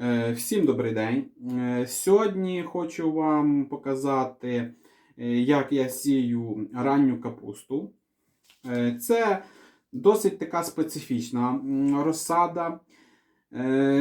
Е, Всім добрий день. Е, Сьогодні хочу вам показати, е, як я сію ранню капусту. Це досить така специфічна розсада.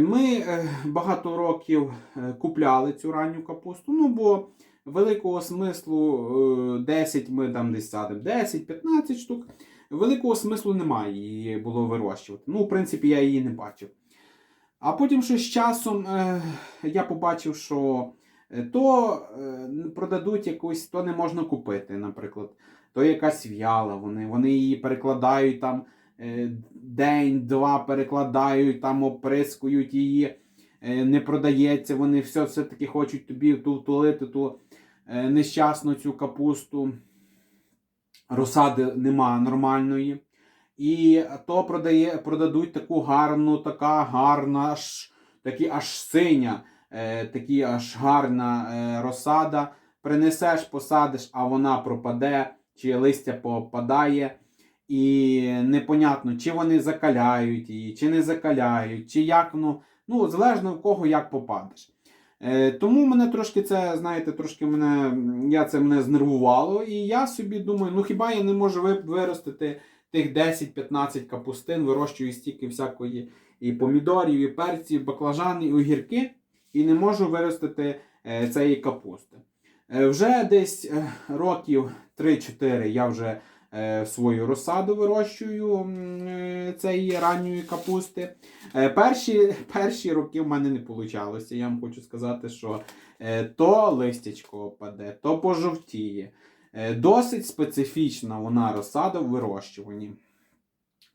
Ми багато років купляли цю ранню капусту, ну бо великого смислу е, 10 ми там десь садимо, 10-15 штук. Великого смислу немає її було вирощувати. Ну, в принципі, я її не бачив. А потім ще з часом е, я побачив, що е, то е, продадуть якусь, то не можна купити, наприклад. То якась в'яла, вони, вони її перекладають там е, день-два перекладають, там оприскують її, е, не продається, вони все, все-таки хочуть тобі ту втулити ту е, нещасну цю капусту. Розсади нема нормальної. І то продає, продадуть таку гарну, така гарна, аж, такі аж синя, е, такі аж гарна е, розсада. Принесеш, посадиш, а вона пропаде, чи листя попадає. І непонятно, чи вони закаляють її, чи не закаляють, чи як ну, ну залежно в кого як попадеш. Е, тому мене трошки це, знаєте, трошки мене, я це мене знервувало. І я собі думаю, ну хіба я не можу виростити тих 10-15 капустин, вирощую стільки всякої і помідорів, і перців, і баклажани, і огірки, і не можу виростити е, цієї капусти. Е, вже десь е, років 3-4 я вже свою розсаду вирощую цієї ранньої капусти. Перші, перші роки в мене не вийшло. Я вам хочу сказати, що то листячко паде, то пожовтіє. Е, Досить специфічна вона розсада в вирощуванні.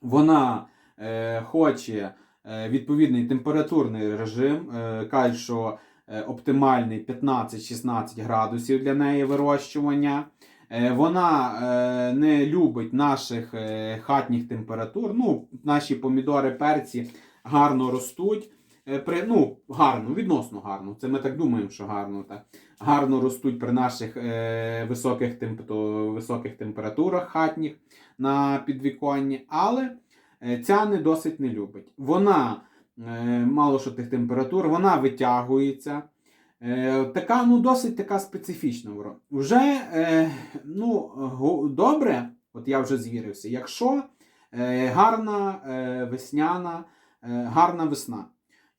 Вона е, хоче е, відповідний температурний режим. Е, кажуть, що е, оптимальний 15-16 градусів для неї вирощування. Е, вона е, не любить наших е, хатніх температур. Ну, наші помідори, перці гарно ростуть. Е, ну, гарно, відносно гарно. Це ми так думаємо, що гарно. Так. Гарно ростуть при наших е, високих, темп, високих температурах хатніх на підвіконні, але е, ця не досить не любить. Вона мало що тих температур, вона витягується. Така, ну, досить така специфічна. Вже ну, добре, от я вже звірився, якщо гарна весняна, гарна весна.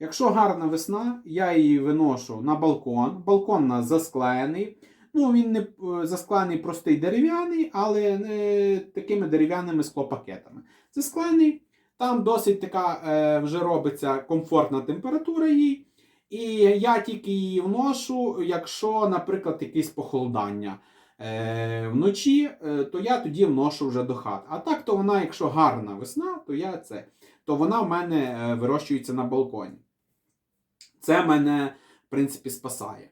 Якщо гарна весна, я її виношу на балкон. Балкон у нас засклеєний. Ну, він не е, засклеєний простий дерев'яний, але не такими дерев'яними склопакетами. Засклеєний, там досить така е, вже робиться комфортна температура їй. І я тільки її вношу, якщо, наприклад, якесь похолодання е, вночі, е, то я тоді вношу вже до хат. А так, то вона, якщо гарна весна, то я це, то вона в мене е, вирощується на балконі. Це мене, в принципі, спасає.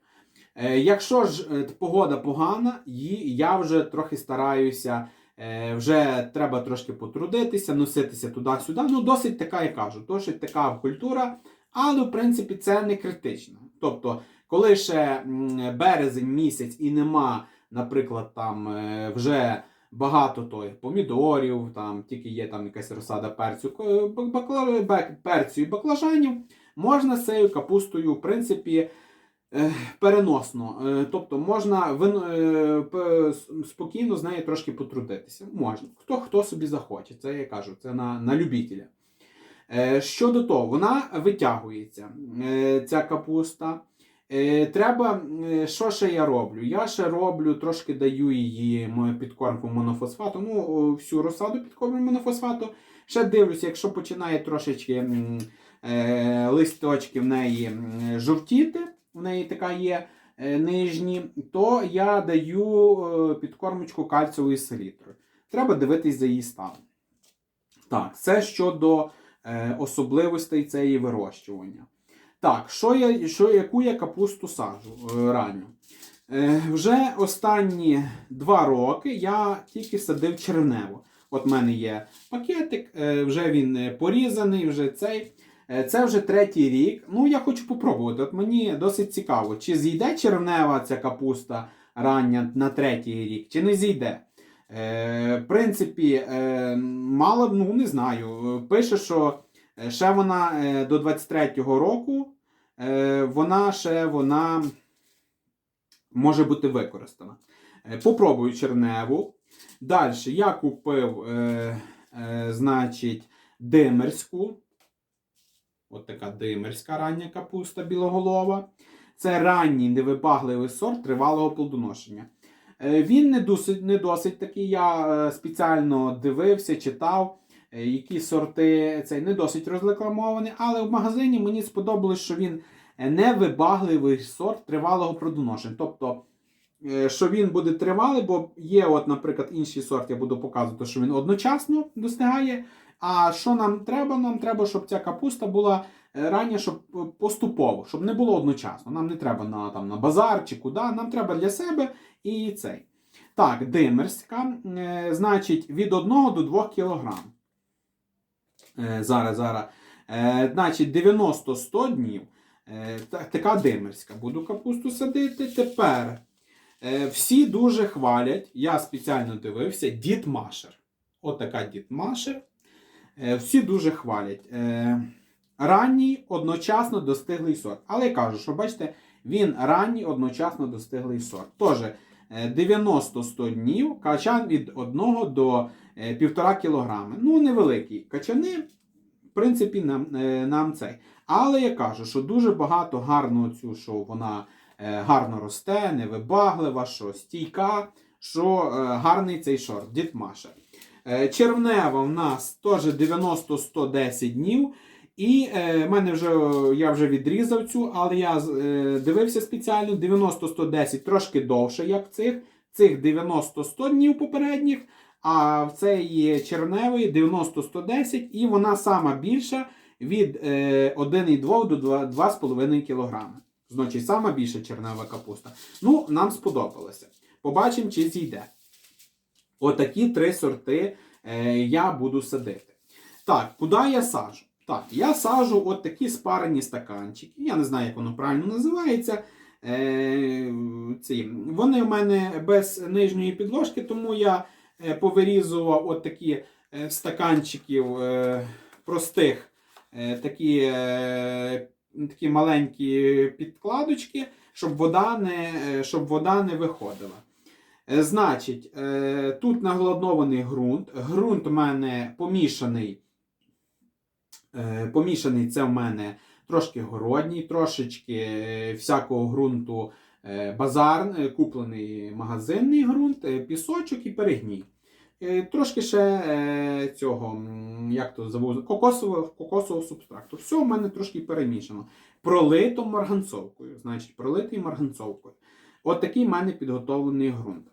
Е, якщо ж е, погода погана, я вже трохи стараюся. е, Вже треба трошки потрудитися, носитися туди-сюди. Ну, досить така, я кажу, досить така культура, але в принципі це не критично. Тобто, коли ще березень місяць і нема, наприклад, там вже багато той помідорів, там тільки є там якась розсада перцю, перцю і баклажанів, можна з цією капустою, в принципі, е, переносно. Е, Тобто можна е, спокійно з нею трошки потрудитися. Можна. Хто хто собі захоче. Це я кажу, це на, на любителя. Щодо того, вона витягується, ця капуста. Треба, що ще я роблю? Я ще роблю, трошки даю її підкормку монофосфату, ну, всю розсаду підкормлю монофосфату. Ще дивлюся, якщо починає трошечки листочки в неї жовтіти, в неї така є е, нижні, то я даю е, підкормочку кальцевої селітрою. Треба дивитись за її станом. Так, це щодо е, особливостей цієї вирощування. Так, що я, що, яку я капусту саджу е, ранню? Е, вже останні два роки я тільки садив червнево. От в мене є пакетик, е, вже він е, порізаний, вже цей. Е, Це вже третій рік. Ну, я хочу попробувати. От мені досить цікаво, чи зійде червнева ця капуста рання на третій рік, чи не зійде. Е, в принципі, е, мало б, ну не знаю. Пише, що е, ще вона е, до 23-го року е, вона ще вона може бути використана. Е, Попробую черневу. Далі я купив, е, е, значить, димерську. От така димерська рання капуста білоголова. Це ранній невибагливий сорт тривалого плодоношення. Е, Він не досить, не досить такий. Я е, спеціально дивився, читав, е, які сорти цей не досить розрекламований, але в магазині мені сподобалось, що він невибагливий сорт тривалого плодоношення. Тобто, що він буде тривалий, бо є, от, наприклад, інший сорт, я буду показувати, що він одночасно достигає. А що нам треба? Нам треба, щоб ця капуста була е, рання, щоб е, поступово, щоб не було одночасно. Нам не треба на, там, на базар чи куди. Нам треба для себе і цей. Так, димерська, е, значить, від 1 до 2 кг. Зараз, зараз. Значить, 90-100 днів. Та- така димерська. Буду капусту садити. Тепер всі дуже хвалять. Я спеціально дивився. Дітмашер. Отака Дітмашер. Е, всі дуже хвалять. Е, ранній одночасно достиглий сорт. Але я кажу, що бачите, він ранній одночасно достиглий сорт. Тож, е, 90-100 днів, качан від 1 до е, 1,5 кг. Ну, невеликі качани, в принципі, нам, е, нам цей. Але я кажу, що дуже багато гарного цю, що вона е, гарно росте, невибаглива, що стійка, що е, гарний цей шорт, дітмаша. Е, Червнева в нас теж 90-110 днів. І е, мене вже, я вже відрізав цю, але я е, дивився спеціально 90-110 трошки довше, як цих. Цих 90-100 днів попередніх, а в цей черневий 90-110, і вона сама більша від е, 1,2 до 2,5 кг. Значить, сама більша чернева капуста. Ну, нам сподобалося. Побачимо, чи зійде. Отакі три сорти е, я буду садити. Так, куди я саджу? Так, я саджу от такі спарені стаканчики. Я не знаю, як воно правильно називається. Е, ці. Вони в мене без нижньої підложки, тому я е, повирізував от такі е, стаканчиків е, простих, е, такі, е, такі маленькі підкладочки, щоб вода не, щоб вода не виходила. Е, Значить, е, тут нагладнований ґрунт. Ґрунт у мене помішаний. Е, Помішаний це в мене трошки городній, трошечки всякого ґрунту базар, куплений магазинний ґрунт, пісочок і перегній. Трошки ще цього, як то зовут, кокосового, кокосового субстракту. Все в мене трошки перемішано. Пролито марганцовкою. Значить, пролитий марганцовкою. От такий в мене підготовлений ґрунт.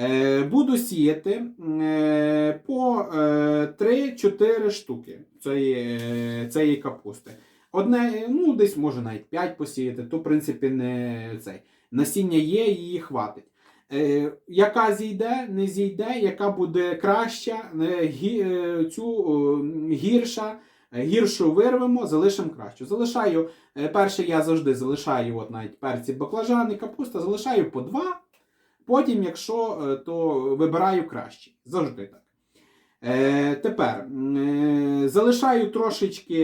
Е, буду сіяти е, по е, 3-4 штуки цієї, е, цієї капусти. Одне, ну, десь може навіть 5 посіяти, то, в принципі, не цей. Насіння є, її хватить. Е, яка зійде, не зійде, яка буде краща, е, е, цю е, гірша, е, гіршу вирвемо, залишимо кращу. Залишаю, е, перше я завжди залишаю от навіть перці баклажани, капуста, залишаю по 2. Потім, якщо, е, то вибираю кращі. Завжди так. Е, тепер е, залишаю трошечки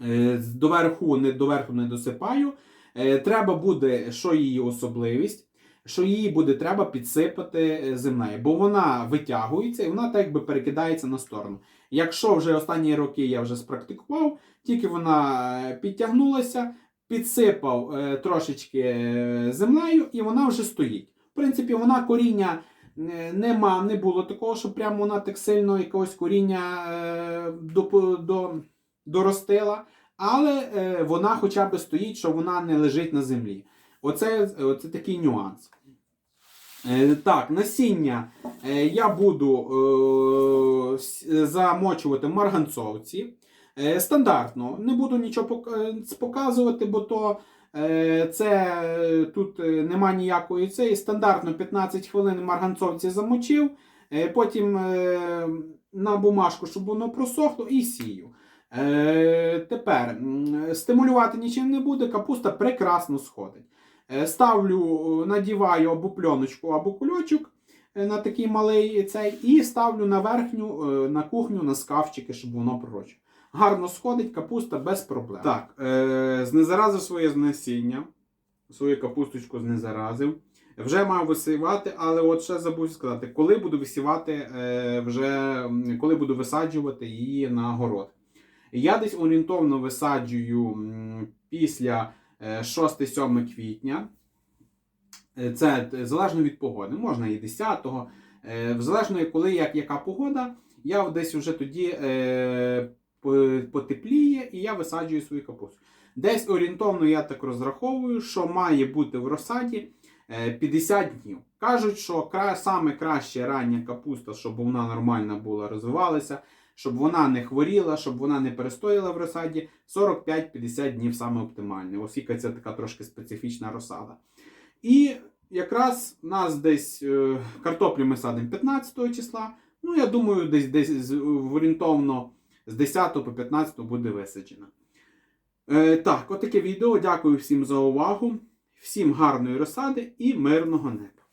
е, доверху, не, доверху не досипаю. Е, треба буде, що її особливість, що її буде треба підсипати е, землею, бо вона витягується і вона так якби перекидається на сторону. Якщо вже останні роки я вже спрактикував, тільки вона е, підтягнулася, підсипав е, трошечки землею, і вона вже стоїть. В принципі, вона коріння нема, не було такого, що прямо вона так сильно якогось коріння до, до, доростила. Але вона хоча б стоїть, що вона не лежить на землі. Оце, оце такий нюанс. Е, так, насіння е, я буду е, замочувати в марганцовці. Стандартно, не буду нічого показувати, бо то це тут нема ніякої цієї. Стандартно 15 хвилин в марганцовці замочив, потім на бумажку, щоб воно просохло, і сію. Тепер стимулювати нічим не буде, капуста прекрасно сходить. Е, ставлю, надіваю або пленочку, або кульочок е, на такий малий цей, і ставлю на верхню, е, на кухню, на скафчики, щоб воно пророчило. гарно сходить капуста без проблем. Так, знезаразив своє насіння, свою капусточку знезаразив. Вже мав висівати, але от ще забув сказати, коли буду висівати, вже коли буду висаджувати її на город. Я десь орієнтовно висаджую після 6-7 квітня. Е, Це е, залежно від погоди. Можна і 10-го. Е, Залежно, коли як, яка погода, я десь вже тоді е, потепліє і я висаджую свою капусту. Десь орієнтовно я так розраховую, що має бути в розсаді е, 50 днів. Кажуть, що саме краще рання капуста, щоб вона нормально була, розвивалася, щоб вона не хворіла, щоб вона не перестояла в розсаді. 45-50 днів саме оптимальне, оскільки це така трошки специфічна розсада. І якраз нас десь е, картоплю ми садимо 15 числа. Ну, я думаю, десь десь орієнтовно з 10 по 15 буде висаджена. Е, так, отаке відео. Дякую всім за увагу. Всім гарної розсади і мирного неба.